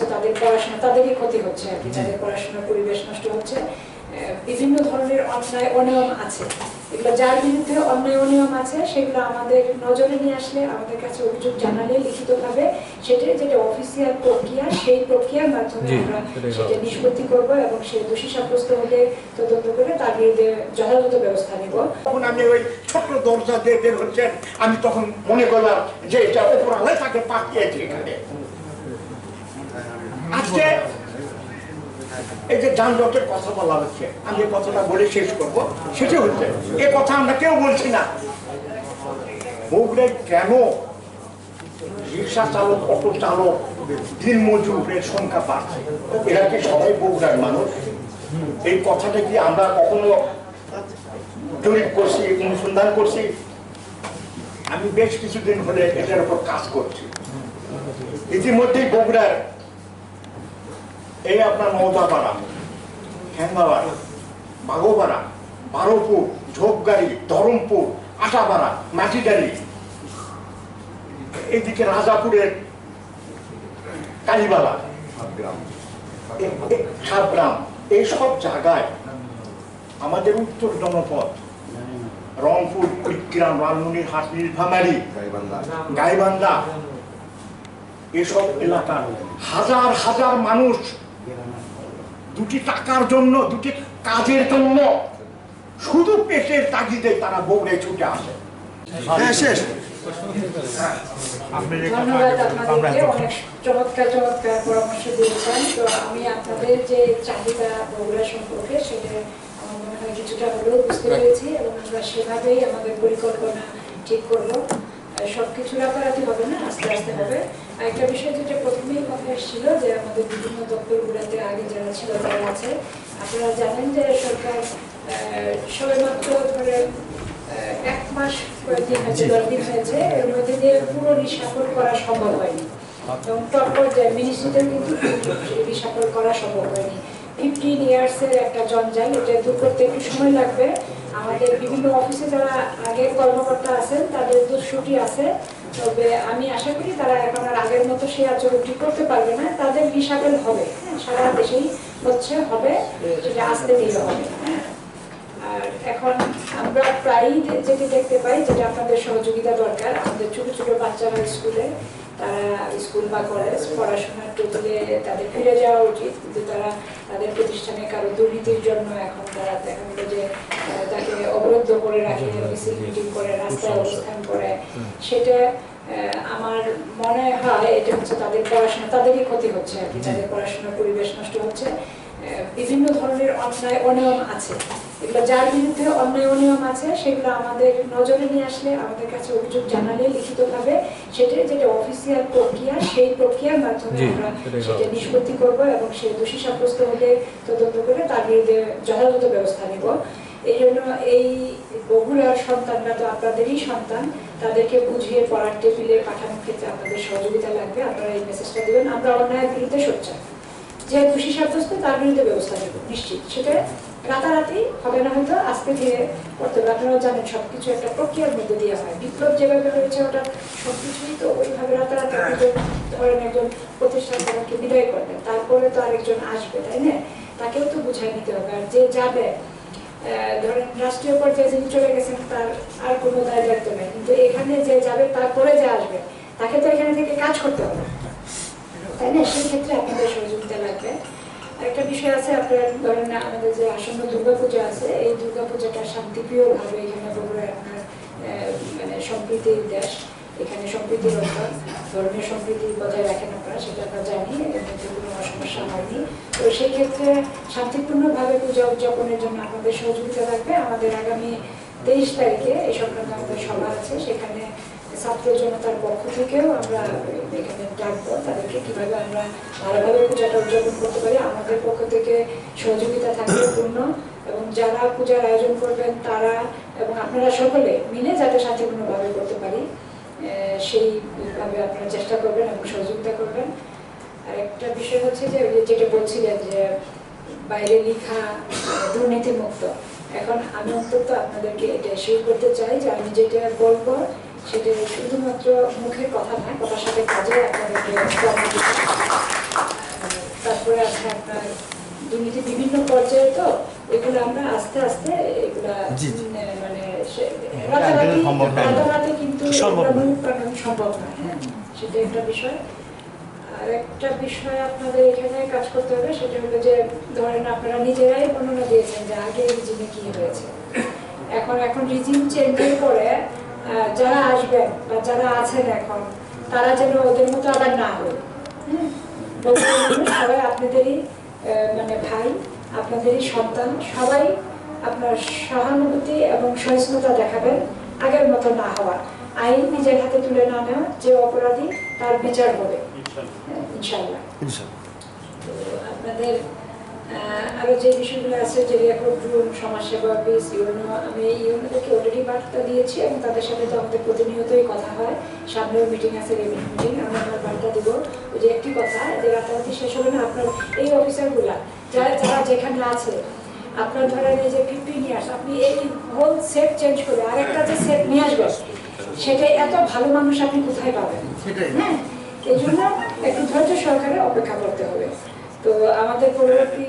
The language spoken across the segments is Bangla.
হচ্ছে তাদের পড়াশোনা তাদেরই ক্ষতি হচ্ছে আর কি তাদের পড়াশোনার পরিবেশ নষ্ট হচ্ছে। বিভিন্ন ধরনের অন্যায় অনিয়ম আছে। এগুলো যার বিরুদ্ধে অন্যায় অনিয়ম আছে সেগুলো আমাদের নজরে নিয়ে আসলে আমাদের কাছে অভিযোগ জানালে লিখিতভাবে সেটা যেটা অফিসিয়াল প্রক্রিয়া সেই প্রক্রিয়ার মাধ্যমে আমরা সেটা নিষ্পত্তি করব এবং সে দোষী সাব্যস্ত হলে তদন্ত করে তার বিরুদ্ধে যথাযথ ব্যবস্থা নিব। তখন আমি ওই ছোট্ট দরজা দিয়ে বের হচ্ছেন আমি তখন মনে করলাম যে এটা ওপরালাই তাকে পাঠিয়েছে এখানে। আজকে এই যে যানজটের কথা বলা হচ্ছে, আমি এই কথাটা বলে শেষ করব। সেটা হচ্ছে, এ কথা আমরা কেউ বলছি না। বগুড়ায় কেন রিক্সা চালক, অটো চালক দিন মজুরের সংখ্যা বাড়ছে? এরা কি সবাই বগুড়ার মানুষ? এই কথাটা কি আমরা কখনো জরিপ করছি, অনুসন্ধান করছি? আমি বেশ কিছুদিন হলে এটার উপর কাজ করছি। ইতিমধ্যেই বগুড়ার এই আপনার মৌদাপাড়া হ্যাঙ্গাপাড়া বাগোপাড়া বারোপুর ঝোপগাড়ি ধরমপুর আটাপাড়া মাটিডালি এইদিকে রাজাপুরের কালীবালা সাতগ্রাম এইসব জায়গায় আমাদের উত্তর জনপদ রংপুর কুড়িগ্রাম লালমনিরহাট নীলফামারী গাইবান্ধা এসব এলাকার হাজার হাজার মানুষ দুটি টাকার জন্য দুটি কাজের জন্য। শুধু পেটের তাগিদে তারা বৌড়ে ছুটে আসে। হ্যাঁ শেষ। ধন্যবাদ আপনাদেরকে চমৎকার চমৎকার পরামর্শ দিয়েছেন। তো আমি আপনাদের যে চাহিদা বগুড়া সম্পর্কে সেটা আমার মনে হয় কিছুটা হলেও বুঝতে পেরেছি এবং আমরা সেভাবেই আমাদের পরিকল্পনা ঠিক করব। আর সবকিছু রাতারাতি হবে না আস্তে আস্তে হবে। একটা বিষয় যেটা প্রথমেই কথা এসেছিল যে আমাদের বিভিন্ন দপ্তরগুলোতে আগে যারা ছিল তারা আছে। আপনারা জানেন যে সরকার সবেমাত্র আহ, এক মাস কয়েকদিন হয়েছে দশ দিন হয়েছে। এর মধ্যে দিয়ে পুরো রিসাফল করা সম্ভব হয়নি। এবং টপ পর্যায়ে মিনিস্ট্রিতেও কিন্তু রিসাফল করা সম্ভব হয়নি। ফিফটিন ইয়ার্সের একটা জঞ্জাল এটা দূর করতে একটু সময় লাগবে। আমাদের বিভিন্ন অফিসে যারা আগের কর্মকর্তা আছেন তাদের দুঃসুটি আছে। তবে আমি আশা করি তারা এখন আর আগের মতো সেই আচরণটি করতে পারবে না। তাদের রিসাফল হবে। হ্যাঁ, সারা দেশেই হচ্ছে হবে। সেটা আস্তে ধীরে হবে। আর এখন আমরা প্রায়ই যেটি দেখতে পাই যেটা আপনাদের সহযোগিতা দরকার আমাদের ছোট ছোট বাচ্চারা স্কুলে তারা স্কুল বা কলেজ পড়াশোনার টেবিলে তাদের ফিরে যাওয়া উচিত। কিন্তু তারা তাদের প্রতিষ্ঠানে কারও দুর্নীতির জন্য এখন তারা দেখা গেলো যে তাকে অবরুদ্ধ করে রাখে মিছিল মিটিং করে রাস্তায় অবস্থান করে। সেটা আমার মনে হয় এটা হচ্ছে তাদের পড়াশোনা তাদেরই ক্ষতি হচ্ছে আর কি। তাদের পড়াশোনার পরিবেশ নষ্ট হচ্ছে। বিভিন্ন ধরনের অন্যায় অনিয়ম আছে। এগুলো যার বিরুদ্ধে অন্যায় অনিয়ম আছে সেগুলো আমাদের নজরে নিয়ে আসলে আমাদের কাছে অভিযোগ জানালে লিখিতভাবে সেটা যেটা অফিসিয়াল প্রক্রিয়া সেই প্রক্রিয়ার মাধ্যমে আমরা সেটা নিষ্পত্তি করব এবং সে দোষী সাব্যস্ত হলে তদন্ত করে তার বিরুদ্ধে যথাযথ ব্যবস্থা নিব। এই জন্য এই বগুড়ার সন্তানরা তো আপনাদেরই সন্তান তাদেরকে বুঝিয়ে পড়ার টেবিলে পাঠানোর ক্ষেত্রে আপনাদের সহযোগিতা লাগবে। আপনারা এই মেসেজটা দেবেন। আমরা অন্যায়ের বিরুদ্ধে সোচ্চার। যে দোষী সাব্যস্ত তার বিরুদ্ধে ব্যবস্থা নেব। নিশ্চিত। সেটা রাতারাতি হবে না হয়তো আস্তে ধীরে করতে হবে আপনারা জানেন সবকিছু একটা প্রক্রিয়ার মধ্যে দিয়ে হয়। বিপ্লব যেভাবে হয়েছে ওটা সবকিছুই তো ওইভাবে রাতারাতি আপনি ধরেন একজন প্রতিষ্ঠান তাকে বিদায় করবেন তারপরে তো আরেকজন আসবে তাই না? তাকেও তো বুঝাই নিতে হবে। আর যে যাবে ধরেন রাষ্ট্রীয় পর্যায়ে যিনি চলে গেছেন তার আর কোনো দায় দায়িত্ব নেই। কিন্তু এখানে যে যাবে তারপরে যে আসবে তাকে তো এখানে থেকে কাজ করতে হবে তাই না? সেই ক্ষেত্রে আপনাদের সহযোগিতা লাগবে। আরেকটা বিষয় আছে, আপনার ধরেন আমাদের যে আসন্ন দুর্গাপূজা আছে, এই দুর্গাপূজাটা শান্তিপ্রিয়ভাবে এখানে বগুড়ায় আপনার মানে সম্প্রীতির দেশ, এখানে সম্প্রীতি রক্ষা, ধর্মীয় সম্প্রীতি বজায় রাখেন আপনারা সেটা আমরা জানি মধ্যে কোনো সমস্যা হয়নি। তো সেই ক্ষেত্রে শান্তিপূর্ণভাবে পূজা উদযাপনের জন্য আপনাদের সহযোগিতা লাগবে। আমাদের আগামী তেইশ তারিখে এই সংক্রান্ত আমাদের সভা আছে, সেখানে ছাত্র জনতার পক্ষ থেকেও আমরা এখানে ডাকবো। তাদেরকে কীভাবে আমরা ভালোভাবে পূজাটা উদযাপন করতে পারি, আমাদের পক্ষ থেকে সহযোগিতা থাকবে পূর্ণ। এবং যারা পূজার আয়োজন করবেন, তারা এবং আপনারা সকলে মিলে যাতে শান্তিপূর্ণভাবে করতে পারি সেইভাবে আপনারা চেষ্টা করবেন এবং সহযোগিতা করবেন। আর একটা বিষয় হচ্ছে যে, ওই যেটা বলছিলেন যে, বাইরে লেখা, দুর্নীতিমুক্ত। এখন আমি অন্তত আপনাদেরকে এটা শেয়ার করতে চাই যে, আমি যেটা বলব সেটা শুধুমাত্র মুখের কথা না কথার সাথে কাজে আপনাদেরকে। তারপরে আছে আপনার দুর্নীতি বিভিন্ন পর্যায়ে তো এগুলো আমরা আস্তে আস্তে এগুলা মানে রাতারাতি নয়। রাতারাতি কিন্তু সম্ভব নয়। হ্যাঁ সেটা একটা বিষয়। আর একটা বিষয় আপনাদের এখানে কাজ করতে হবে সেটা হলো যে ধরেন আপনারা নিজেরাই বর্ণনা দিয়েছেন যে আগে রিজিমে কি হয়েছে। এখন এখন রিজিম চেঞ্জের পরে যারা আসবেন বা যারা আছেন এখন তারা যেন ওদের মতো আবার না হয়। গেলে সবাই আপনাদেরই মানে ভাই আপনাদেরই সন্তান। সবাই আপনার সহানুভূতি এবং সহিষ্ণুতা দেখাবেন আগের মতো না হওয়া আইন নিজের হাতে তুলে না নেওয়া যে অপরাধী তার বিচার হবে। হ্যাঁ, ইনশাআল্লাহ তো আপনাদের আহ, আরও যে বিষয়গুলো আছে যে রুম সমাজসেবা অফিস ইউনো আমি ইউনোদেরকে অলরেডি বার্তা দিয়েছি এবং তাদের সাথে তো আমাদের প্রতিনিয়তই কথা হয়। সামনেও মিটিং আছে রেভিনিউ মিটিং আমি আমার বার্তা দিব। ওই যে একটি কথা যে রাতারাতি শেষ হবে না আপনার এই অফিসারগুলা যারা যারা যেখানে আছে আপনার ধরেন এই যে ফিফটিন ইয়ার্স আপনি এই হোল সেট চেঞ্জ করে আরেকটা যে সেট নিয়ে আসবেন সেটা এত ভালো মানুষ আপনি কোথায় পাবেন? হ্যাঁ? এই জন্য একটু ধৈর্য সহকারে অপেক্ষা করতে হবে। তো আমাদের পরবর্তী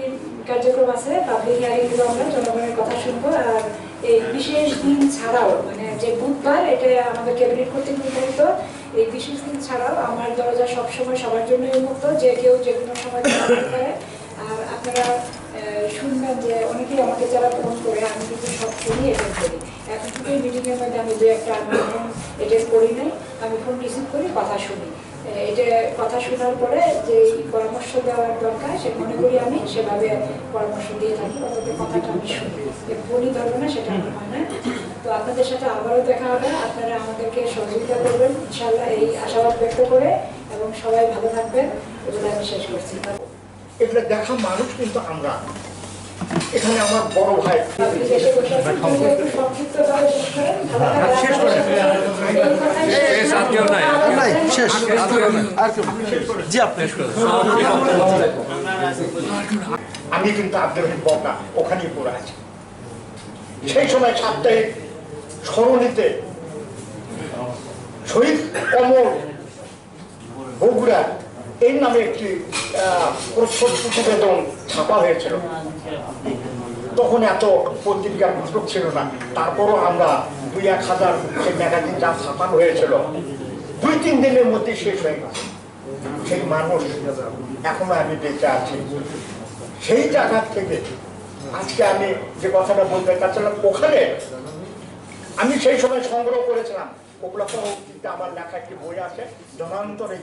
কার্যক্রম আছে পাবলিক হিয়ারিংগুলো আমরা জনগণের কথা শুনব। আর এই বিশেষ দিন ছাড়াও মানে যে বুধবার, এটা আমাদের ক্যাবিনেট কর্তৃক নির্ধারিত, এই বিশেষ দিন ছাড়াও আমার দরজা সবসময় সবার জন্য উন্মুক্ত যে কেউ যে কোনো সময় আর আপনারা শুনবেন যে অনেকেই আমাকে যারা ফোন করে, আমি কিন্তু সব ফোনই অ্যাটেন্ড করি। এখন থেকে মিটিংয়ের মধ্যে আমি দু একটা আমি ফোন করি নাই, আমি ফোন রিসিভ করি, কথা শুনি। এটা কথা শোনার পরে যে পরামর্শ দেওয়ার দরকার, সে মনে করি আমি সেভাবে পরামর্শ দিয়ে থাকি অন্তত কথাটা আমি শুনি। ফোনই ধরবো না, সেটা আমার হয় না। তো আপনাদের সাথে আবারও দেখা হবে। আপনারা আমাদেরকে সহযোগিতা করবেন। ইনশাল্লাহ এই আশাবাদ ব্যক্ত করে এবং সবাই ভালো থাকবেন। এগুলো আমি শেষ করছি। এগুলো দেখা মানুষ কিন্তু আমরা। এখানে আমার বড় ভাই। শেষ নাই, শেষ। জি আপনি। আমি কিন্তু আব্দুল বকা ওখানেই পড়ে আছি। সেই সময় সাপ্তাহিক স্মরণীতে শহীদ অমর বগুড়া এই নামে একটি প্রতিবেদন ছাপা হয়েছিল। তখন এত পত্রিকার নাটক ছিল না। তারপরও আমরা দুই এক হাজার সেই ম্যাগাজিন যা ছাপানো হয়েছিল, দুই তিন দিনের মধ্যে শেষ হয়ে গেছে। সেই মানুষ এখনও আমি বেঁচে আছি। সেই জায়গা থেকে আজকে আমি যে কথাটা বলতে চাচ্ছিলাম, ওখানে আমি সেই সময় সংগ্রহ করেছিলাম। ওগুলো আমার লেখা একটি বই আছে, জনান্তরে